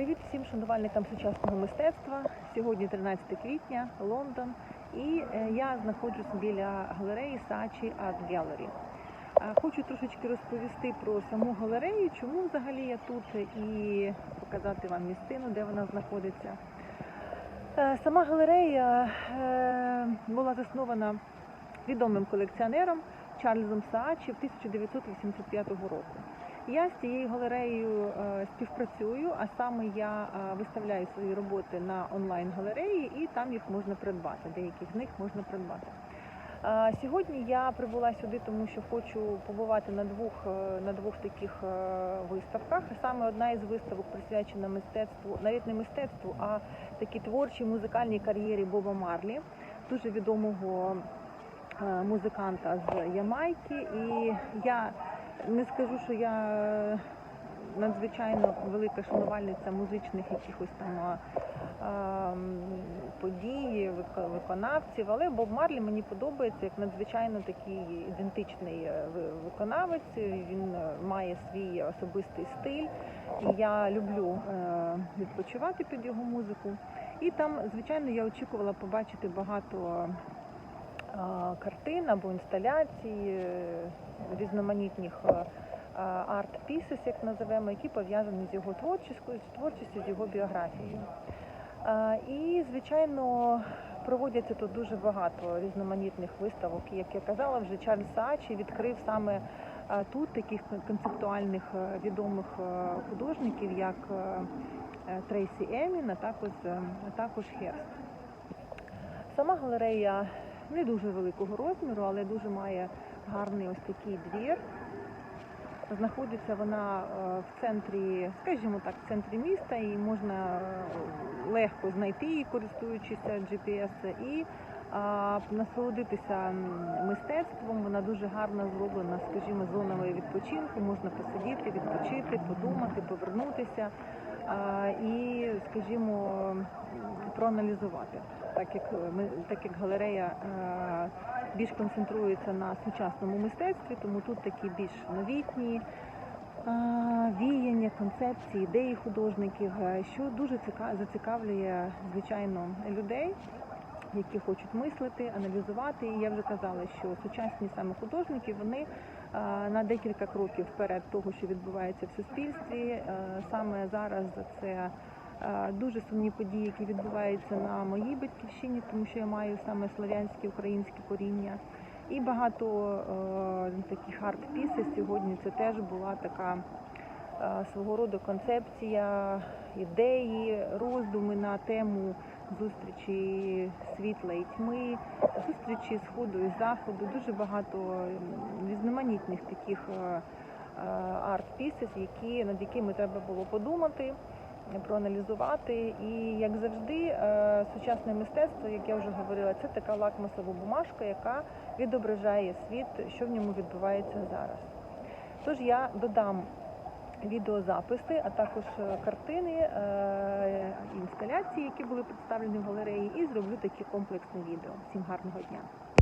Привіт всім шанувальникам сучасного мистецтва. Сьогодні 13 квітня, Лондон, і е, я знаходжусь біля галереї Saatchi Art Gallery. Е, Хочу трошечки розповісти про саму галерею, чому взагалі я тут, і показати вам місцину, де вона знаходиться. Е, Сама галерея е, була заснована відомим колекціонером Чарльзом Саачі в 1985 року. Я з цією галереєю е, співпрацюю, а саме я е, виставляю свої роботи на онлайн-галереї і там їх можна придбати. Деяких з них можна придбати. Е, Сьогодні я прибула сюди, тому що хочу побувати на двох на двох таких виставках. Саме одна із виставок присвячена мистецтву, навіть не мистецтву, а такій творчій музикальній кар'єрі Боба Марлі, дуже відомого музиканта з Ямайки. І я не скажу, що я е, надзвичайно велика шанувальниця музичних якихось там подій, виконавців, але Боб Марлі мені подобається як надзвичайно такий ідентичний е, виконавець. Він е, має свій особистий стиль, і я люблю відпочивати під його музику. І там, звичайно, я очікувала побачити багато картин або інсталяцій, е, різноманітних арт pieces, як називаємо, які пов'язані з його творчістю, з творчістю, з його біографією. І, звичайно, проводяться тут дуже багато різноманітних виставок. Як я казала, вже Чарльз Саачі відкрив саме тут таких концептуальних е, відомих е, художників, як е, е, Трейсі Емін, також, е, а також Херст. Сама галерея не дуже великого розміру, але дуже має гарний ось такий двір. Знаходиться вона е, в центрі, скажімо так, в центрі міста, і можна е, легко знайти її, користуючись GPS, і а, насолодитися мистецтвом. Вона дуже гарно зроблена, скажімо, зонами відпочинку. Можна посидіти, відпочити, подумати, повернутися а, скажімо, проаналізувати, так як ми, так як галерея е, більш концентрується на сучасному мистецтві, тому тут такі більш новітні а, віяння, концепції, ідеї художників, е, що дуже ціка- зацікавлює, звичайно, людей. Які хочуть мислити, аналізувати. І я вже казала, що сучасні саме художники вони на декілька кроків вперед того, що відбувається в суспільстві. Е, Саме зараз це е, дуже сумні події, які відбуваються на моїй батьківщині, тому що я маю саме слов'янське українське коріння. І багато е, таких арт-пісів сьогодні це теж була така е, свого роду концепція, ідеї, роздуми на тему зустрічі світла і тьми, зустрічі сходу і заходу. Дуже багато різноманітних таких е, е, арт-пісів, які над якими треба було подумати проаналізувати. І як завжди, е, сучасне мистецтво, як я вже говорила, це така лакмусова бумажка, яка відображає світ, що в ньому відбувається зараз. Тож я додам відеозаписи, а також е, картини, е, інсталяції, які були представлені в галереї, і зроблю таке комплексне відео. Всім гарного дня!